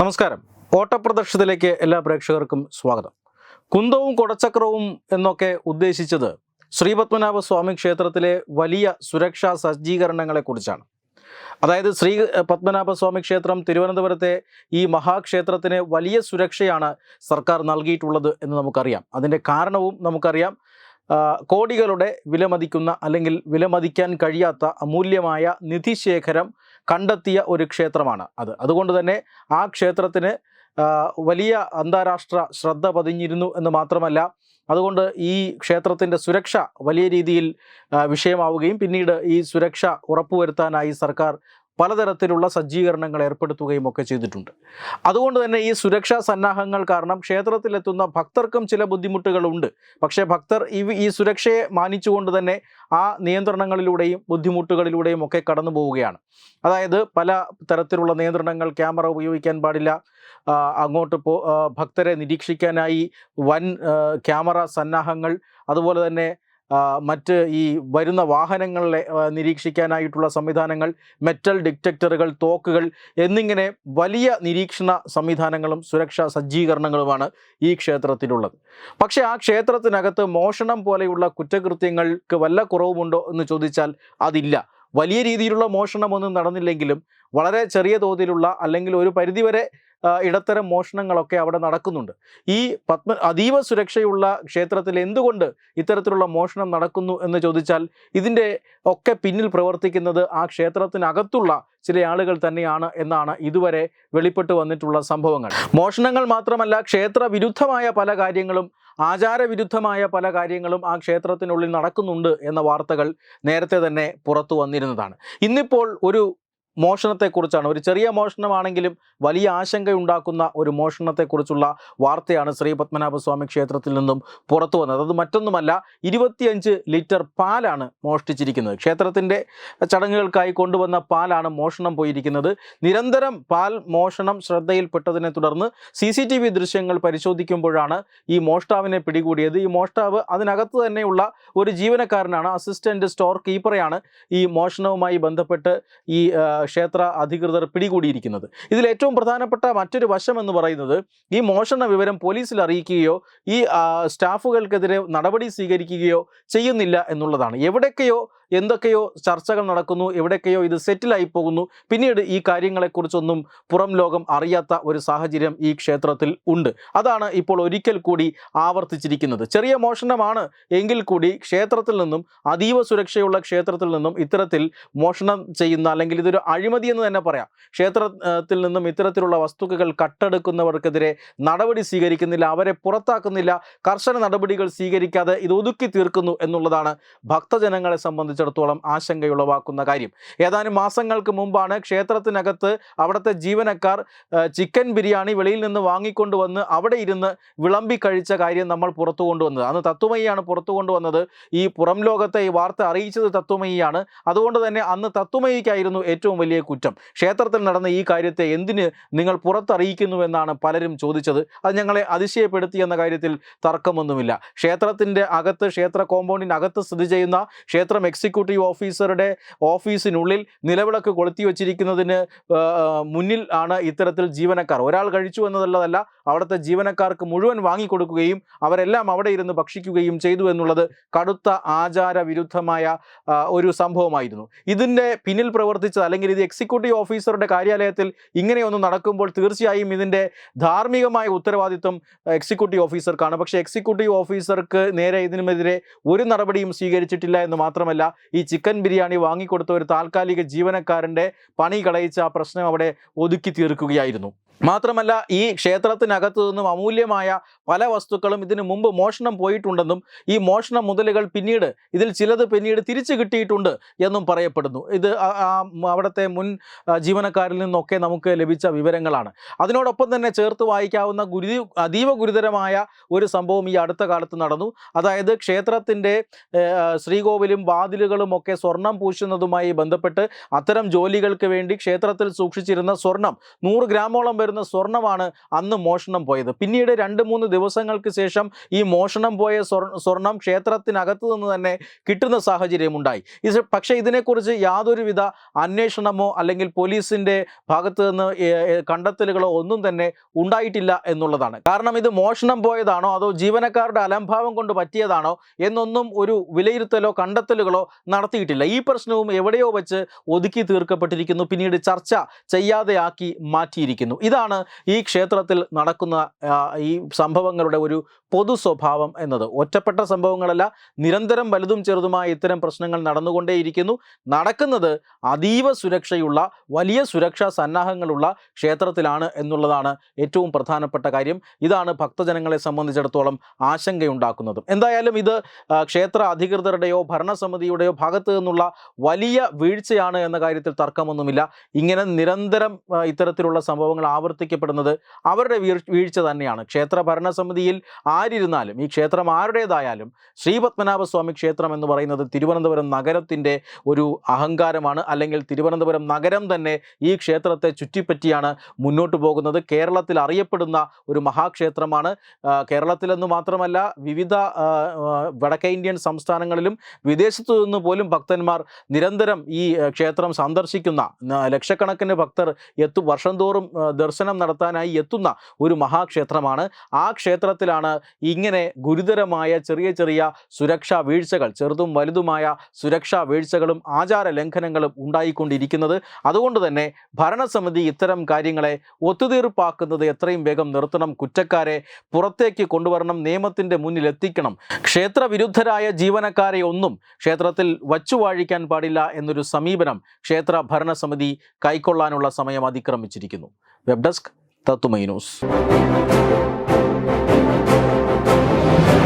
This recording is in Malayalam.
നമസ്കാരം. ഓട്ടപ്രദർശനത്തിലേക്ക് എല്ലാ പ്രേക്ഷകർക്കും സ്വാഗതം. കുന്തവും കൊടച്ചക്രവും എന്നൊക്കെ ഉദ്ദേശിച്ചത് ശ്രീപത്മനാഭ സ്വാമി ക്ഷേത്രത്തിലെ വലിയ സുരക്ഷാ സജ്ജീകരണങ്ങളെക്കുറിച്ചാണ് അതായത് ശ്രീ പത്മനാഭ സ്വാമി ക്ഷേത്രം തിരുവനന്തപുരത്തെ ഈ മഹാക്ഷേത്രത്തിന് വലിയ സുരക്ഷയാണ് സർക്കാർ നൽകിയിട്ടുള്ളത് എന്ന് നമുക്കറിയാം. അതിന്റെ കാരണവും നമുക്കറിയാം. കോടികളുടെ വിലമതിക്കുന്ന അല്ലെങ്കിൽ വിലമതിക്കാൻ കഴിയാത്ത അമൂല്യമായ നിധിശേഖരം കണ്ടെത്തിയ ഒരു ക്ഷേത്രമാണ് അത്. അതുകൊണ്ട് തന്നെ ആ ക്ഷേത്രത്തിന് വലിയ അന്താരാഷ്ട്ര ശ്രദ്ധ പതിഞ്ഞിരുന്നു എന്ന് മാത്രമല്ല അതുകൊണ്ട് ഈ ക്ഷേത്രത്തിന്റെ സുരക്ഷ വലിയ രീതിയിൽ വിഷയമാവുകയും പിന്നീട് ഈ സുരക്ഷ ഉറപ്പുവരുത്താനായി സർക്കാർ പലതരത്തിലുള്ള സജ്ജീകരണങ്ങൾ ഏർപ്പെടുത്തുകയും ഒക്കെ ചെയ്തിട്ടുണ്ട്. അതുകൊണ്ട് തന്നെ ഈ സുരക്ഷാ സന്നാഹങ്ങൾ കാരണം ക്ഷേത്രത്തിലെത്തുന്ന ഭക്തർക്കും ചില ബുദ്ധിമുട്ടുകളുണ്ട്. പക്ഷേ ഭക്തർ ഈ സുരക്ഷയെ മാനിച്ചുകൊണ്ട് തന്നെ ആ നിയന്ത്രണങ്ങളിലൂടെയും ബുദ്ധിമുട്ടുകളിലൂടെയും ഒക്കെ കടന്നു പോവുകയാണ്. അതായത് പല തരത്തിലുള്ള നിയന്ത്രണങ്ങൾ ക്യാമറ ഉപയോഗിക്കാൻ പാടില്ല. അങ്ങോട്ട് പോ ഭക്തരെ നിരീക്ഷിക്കാനായി വൻ ക്യാമറ സന്നാഹങ്ങൾ അതുപോലെ തന്നെ മറ്റ് ഈ വരുന്ന വാഹനങ്ങളെ നിരീക്ഷിക്കാനായിട്ടുള്ള സംവിധാനങ്ങൾ മെറ്റൽ ഡിറ്റക്ടറുകൾ തോക്കുകൾ എന്നിങ്ങനെ വലിയ നിരീക്ഷണ സംവിധാനങ്ങളും സുരക്ഷാ സജ്ജീകരണങ്ങളുമാണ് ഈ ക്ഷേത്രത്തിലുള്ളത്. പക്ഷേ ആ ക്ഷേത്രത്തിനകത്ത് മോഷണം പോലെയുള്ള കുറ്റകൃത്യങ്ങൾക്ക് വല്ല കുറവുമുണ്ടോ എന്ന് ചോദിച്ചാൽ അതില്ല. വലിയ രീതിയിലുള്ള മോഷണമൊന്നും നടന്നില്ലെങ്കിലും വളരെ ചെറിയ തോതിലുള്ള അല്ലെങ്കിൽ ഒരു പരിധിവരെ ഇടത്തരം മോഷണങ്ങളൊക്കെ അവിടെ നടക്കുന്നുണ്ട്. ഈ പത്മ അതീവ സുരക്ഷയുള്ള ക്ഷേത്രത്തിൽ എന്തുകൊണ്ട് ഇത്തരത്തിലുള്ള മോഷണം നടക്കുന്നു എന്ന് ചോദിച്ചാൽ ഇതിന്റെ ഒക്കെ പിന്നിൽ പ്രവർത്തിക്കുന്നത് ആ ക്ഷേത്രത്തിനകത്തുള്ള ചില ആളുകൾ തന്നെയാണ് എന്നാണ് ഇതുവരെ വെളിപ്പെട്ടു വന്നിട്ടുള്ള സംഭവങ്ങൾ. മോഷണങ്ങൾ മാത്രമല്ല ക്ഷേത്ര വിരുദ്ധമായ പല കാര്യങ്ങളും ആചാരവിരുദ്ധമായ പല കാര്യങ്ങളും ആ ക്ഷേത്രത്തിനുള്ളിൽ നടക്കുന്നുണ്ട് എന്ന വാർത്തകൾ നേരത്തെ തന്നെ പുറത്തു വന്നിരുന്നതാണ്. ഇന്നിപ്പോൾ ഒരു മോഷണത്തെക്കുറിച്ചാണ്. ഒരു ചെറിയ മോഷണമാണെങ്കിലും വലിയ ആശങ്കയുണ്ടാക്കുന്ന ഒരു മോഷണത്തെക്കുറിച്ചുള്ള വാർത്തയാണ് ശ്രീ പത്മനാഭസ്വാമി ക്ഷേത്രത്തിൽ നിന്നും പുറത്തു വന്നത്. അത് മറ്റൊന്നുമല്ല ഇരുപത്തിയഞ്ച് ലിറ്റർ പാലാണ് മോഷ്ടിച്ചിരിക്കുന്നത്. ക്ഷേത്രത്തിന്റെ ചടങ്ങുകൾക്കായി കൊണ്ടുവന്ന പാലാണ് മോഷണം പോയിരിക്കുന്നത്. നിരന്തരം പാൽ മോഷണം ശ്രദ്ധയിൽപ്പെട്ടതിനെ തുടർന്ന് സി സി ടി വി ദൃശ്യങ്ങൾ പരിശോധിക്കുമ്പോഴാണ് ഈ മോഷ്ടാവിനെ പിടികൂടിയത്. ഈ മോഷ്ടാവ് അതിനകത്ത് തന്നെയുള്ള ഒരു ജീവനക്കാരനാണ് അസിസ്റ്റന്റ് സ്റ്റോർ കീപ്പറെയാണ് ഈ മോഷണവുമായി ബന്ധപ്പെട്ട് ഈ ക്ഷേത്ര അധികൃതർ പിടികൂടിയിരിക്കുന്നത്. ഇതിൽ ഏറ്റവും പ്രധാനപ്പെട്ട മറ്റൊരു വശം എന്ന് പറയുന്നത് ഈ മോഷണ വിവരം പോലീസിൽ അറിയിക്കുകയോ ഈ സ്റ്റാഫുകൾക്കെതിരെ നടപടി സ്വീകരിക്കുകയോ ചെയ്യുന്നില്ല എന്നുള്ളതാണ്. എവിടൊക്കെയോ എന്തൊക്കെയോ ചർച്ചകൾ നടക്കുന്നു എവിടെയൊക്കെയോ ഇത് സെറ്റിലായി പോകുന്നു. പിന്നീട് ഈ കാര്യങ്ങളെക്കുറിച്ചൊന്നും പുറം ലോകം അറിയാത്ത ഒരു സാഹചര്യം ഈ ക്ഷേത്രത്തിൽ ഉണ്ട്. അതാണ് ഇപ്പോൾ ഒരിക്കൽ കൂടി ആവർത്തിച്ചിരിക്കുന്നത്. ചെറിയ മോഷണമാണ് എങ്കിൽ കൂടി ക്ഷേത്രത്തിൽ നിന്നും അതീവ സുരക്ഷയുള്ള ക്ഷേത്രത്തിൽ നിന്നും ഇത്തരത്തിൽ മോഷണം ചെയ്യുന്ന അല്ലെങ്കിൽ ഇതൊരു അഴിമതി എന്ന് തന്നെ പറയാം. ക്ഷേത്രത്തിൽ നിന്നും ഇത്തരത്തിലുള്ള വസ്തുക്കൾ കട്ടെടുക്കുന്നവർക്കെതിരെ നടപടി സ്വീകരിക്കുന്നില്ല അവരെ പുറത്താക്കുന്നില്ല കർശന നടപടികൾ സ്വീകരിക്കാതെ ഇത് ഒതുക്കി തീർക്കുന്നു എന്നുള്ളതാണ് ഭക്തജനങ്ങളെ സംബന്ധിച്ചിടത്തോളം ആശങ്കയുളവാക്കുന്ന കാര്യം. ഏതാനും മാസങ്ങൾക്ക് മുമ്പാണ് ക്ഷേത്രത്തിനകത്ത് അവിടുത്തെ ജീവനക്കാർ ചിക്കൻ ബിരിയാണി വെളിയിൽ നിന്ന് വാങ്ങിക്കൊണ്ടുവന്ന് അവിടെ ഇരുന്ന് വിളമ്പി കഴിച്ച കാര്യം നമ്മൾ പുറത്തു കൊണ്ടുവന്നത്. അന്ന് തത്വമയിയാണ് പുറത്തു കൊണ്ടുവന്നത്. ഈ പുറം ലോകത്തെ ഈ വാർത്ത അറിയിച്ചത് തത്വമയിയാണ്. അതുകൊണ്ട് തന്നെ അന്ന് തത്വമയിക്കായിരുന്നു ഏറ്റവും വലിയ കുറ്റം. ക്ഷേത്രത്തിൽ നടന്ന ഈ കാര്യത്തെ എന്തിന് നിങ്ങൾ പുറത്തറിയിക്കുന്നുവെന്നാണ് പലരും ചോദിച്ചത്. അത് ഞങ്ങളെ അതിശയപ്പെടുത്തി എന്ന കാര്യത്തിൽ തർക്കമൊന്നുമില്ല. ക്ഷേത്രത്തിന്റെ അകത്ത് ക്ഷേത്ര കോമ്പൗണ്ടിനകത്ത് സ്ഥിതി ചെയ്യുന്ന ക്ഷേത്രം എക്സിക്യൂട്ടീവ് ഓഫീസറുടെ ഓഫീസിനുള്ളിൽ നിലവിളക്ക് കൊളുത്തി വച്ചിരിക്കുന്നതിന് മുന്നിൽ ആണ് ഇത്തരത്തിൽ ജീവനക്കാർ. ഒരാൾ കഴിച്ചു എന്നതല്ലതല്ല അവിടുത്തെ ജീവനക്കാർക്ക് മുഴുവൻ വാങ്ങിക്കൊടുക്കുകയും അവരെല്ലാം അവിടെ ഇരുന്ന് ഭക്ഷിക്കുകയും ചെയ്തു എന്നുള്ളത് കടുത്ത ആചാര വിരുദ്ധമായ ഒരു സംഭവമായിരുന്നു. ഇതിന്റെ പിന്നിൽ പ്രവർത്തിച്ചത് അല്ലെങ്കിൽ ഇത് എക്സിക്യൂട്ടീവ് ഓഫീസറുടെ കാര്യാലയത്തിൽ ഇങ്ങനെയൊന്നും നടക്കുമ്പോൾ തീർച്ചയായും ഇതിന്റെ ധാർമ്മികമായ ഉത്തരവാദിത്വം എക്സിക്യൂട്ടീവ് ഓഫീസർക്കാണ്. പക്ഷേ എക്സിക്യൂട്ടീവ് ഓഫീസർക്ക് നേരെ ഇതിനുമെതിരെ ഒരു നടപടിയും സ്വീകരിച്ചിട്ടില്ല എന്ന് മാത്രമല്ല ഈ ചിക്കൻ ബിരിയാണി വാങ്ങിക്കൊടുത്ത ഒരു താൽക്കാലിക ജീവനക്കാരന്റെ പണി കളയിച്ച ആ പ്രശ്നം അവിടെ ഒതുക്കി തീർക്കുകയായിരുന്നു. മാത്രമല്ല ഈ ക്ഷേത്രത്തിനകത്തു നിന്നും അമൂല്യമായ പല വസ്തുക്കളും ഇതിനു മുമ്പ് മോഷണം പോയിട്ടുണ്ടെന്നും ഈ മോഷണ മുതലുകൾ പിന്നീട് ഇതിൽ ചിലത് പിന്നീട് തിരിച്ചു കിട്ടിയിട്ടുണ്ട് എന്നും പറയപ്പെടുന്നു. ഇത് അവിടുത്തെ മുൻ ജീവനക്കാരിൽ നിന്നൊക്കെ നമുക്ക് ലഭിച്ച വിവരങ്ങളാണ്. അതിനോടൊപ്പം തന്നെ ചേർത്ത് വായിക്കാവുന്ന ഗുരു അതീവ ഗുരുതരമായ ഒരു സംഭവം ഈ അടുത്ത കാലത്ത് നടന്നു. അതായത് ക്ഷേത്രത്തിന്റെ ശ്രീകോവിലും വാതിലുകളും ഒക്കെ സ്വർണം പൂശുന്നതുമായി ബന്ധപ്പെട്ട് അത്തരം ജോലികൾക്ക് വേണ്ടി ക്ഷേത്രത്തിൽ സൂക്ഷിച്ചിരുന്ന സ്വർണം നൂറ് ഗ്രാമോളം വരുന്ന സ്വർണമാണ് അന്ന് മോഷണം പോയത്. പിന്നീട് രണ്ട് മൂന്ന് ദിവസങ്ങൾക്ക് ശേഷം ഈ മോഷണം പോയ സ്വർ- സ്വർണം ക്ഷേത്രത്തിനകത്തു നിന്ന് തന്നെ കിട്ടുന്ന സാഹചര്യം ഉണ്ടായി. പക്ഷേ ഇതിനെക്കുറിച്ച് യാതൊരുവിധ അന്വേഷണമോ അല്ലെങ്കിൽ പോലീസിന്റെ ഭാഗത്ത് നിന്ന് കണ്ടെത്തലുകളോ ഒന്നും തന്നെ ഉണ്ടായിട്ടില്ല എന്നുള്ളതാണ്. കാരണം ഇത് മോഷണം പോയതാണോ അതോ ജീവനക്കാരുടെ അലംഭാവം കൊണ്ട് പറ്റിയതാണോ എന്നൊന്നും ഒരു വിലയിരുത്തലോ കണ്ടെത്തലുകളോ നടത്തിയിട്ടില്ല. ഈ പ്രശ്നവും എവിടെയോ വെച്ച് ഒതുക്കി തീർക്കപ്പെട്ടിരിക്കുന്നു. പിന്നീട് ചർച്ച ചെയ്യാതെയാക്കി മാറ്റിയിരിക്കുന്നു. ഇതാണ് ഈ ക്ഷേത്രത്തിൽ നടക്കുന്ന ഈ സംഭവങ്ങളുടെ ഒരു പൊതു സ്വഭാവം എന്നത്. ഒറ്റപ്പെട്ട സംഭവങ്ങളല്ല നിരന്തരം വലുതും ചെറുതുമായ ഇത്തരം പ്രശ്നങ്ങൾ നടന്നുകൊണ്ടേയിരിക്കുന്നു. നടക്കുന്നത് അതീവ സുരക്ഷയുള്ള വലിയ സുരക്ഷാ സന്നാഹങ്ങളുള്ള ക്ഷേത്രത്തിലാണ് എന്നുള്ളതാണ് ഏറ്റവും പ്രധാനപ്പെട്ട കാര്യം. ഇതാണ് ഭക്തജനങ്ങളെ സംബന്ധിച്ചിടത്തോളം ആശങ്കയുണ്ടാക്കുന്നതും. എന്തായാലും ഇത് ക്ഷേത്ര അധികൃതരുടെയോ ഭരണസമിതിയുടെയോ ഭാഗത്ത് നിന്നുള്ള വലിയ വീഴ്ചയാണ് എന്ന കാര്യത്തിൽ തർക്കമൊന്നുമില്ല. ഇങ്ങനെ നിരന്തരം ഇത്തരത്തിലുള്ള സംഭവങ്ങൾ ആവർത്തിക്കപ്പെടുന്നത് അവരുടെ വീഴ്ച തന്നെയാണ്. ക്ഷേത്ര ഭരണസമിതിയിൽ ആരിരുന്നാലും ഈ ക്ഷേത്രം ആരുടേതായാലും ശ്രീപത്മനാഭസ്വാമി ക്ഷേത്രം എന്ന് പറയുന്നത് തിരുവനന്തപുരം നഗരത്തിന്റെ ഒരു അഹങ്കാരമാണ്. അല്ലെങ്കിൽ തിരുവനന്തപുരം നഗരം തന്നെ ഈ ക്ഷേത്രത്തെ ചുറ്റിപ്പറ്റിയാണ് മുന്നോട്ട് പോകുന്നത്. കേരളത്തിൽ അറിയപ്പെടുന്ന ഒരു മഹാക്ഷേത്രമാണ്. കേരളത്തിലെന്ന് മാത്രമല്ല വിവിധ വടക്കേ ഇന്ത്യൻ സംസ്ഥാനങ്ങളിലും വിദേശത്തു നിന്ന് പോലും ഭക്തന്മാർ നിരന്തരം ഈ ക്ഷേത്രം സന്ദർശിക്കുന്ന ലക്ഷക്കണക്കിന് ഭക്തർ എത്തു വർഷം തോറും ദർശനം നടത്താനായി എത്തുന്ന ഒരു മഹാക്ഷേത്രമാണ്. ആ ക്ഷേത്രത്തിലാണ് ഇങ്ങനെ ഗുരുതരമായ ചെറിയ ചെറിയ സുരക്ഷാ വീഴ്ചകൾ ചെറുതും വലുതുമായ സുരക്ഷാ വീഴ്ചകളും ആചാര ലംഘനങ്ങളും ഉണ്ടായിക്കൊണ്ടിരിക്കുന്നത്. അതുകൊണ്ട് തന്നെ ഭരണസമിതി ഇത്തരം കാര്യങ്ങളെ ഒത്തുതീർപ്പാക്കുന്നത് എത്രയും വേഗം നിർത്തണം. കുറ്റക്കാരെ പുറത്തേക്ക് കൊണ്ടുവരണം. നിയമത്തിന്റെ മുന്നിൽ എത്തിക്കണം ക്ഷേത്രവിരുദ്ധരായ ജീവനക്കാരെ ഒന്നും ക്ഷേത്രത്തിൽ വച്ചുവാഴിക്കാൻ പാടില്ല എന്നൊരു സമീപനം ക്ഷേത്ര ഭരണസമിതി കൈക്കൊള്ളാനുള്ള സമയം അതിക്രമിച്ചിരിക്കുന്നു. വെബ് ഡെസ്ക് തത്തുമൈ ന്യൂസ്.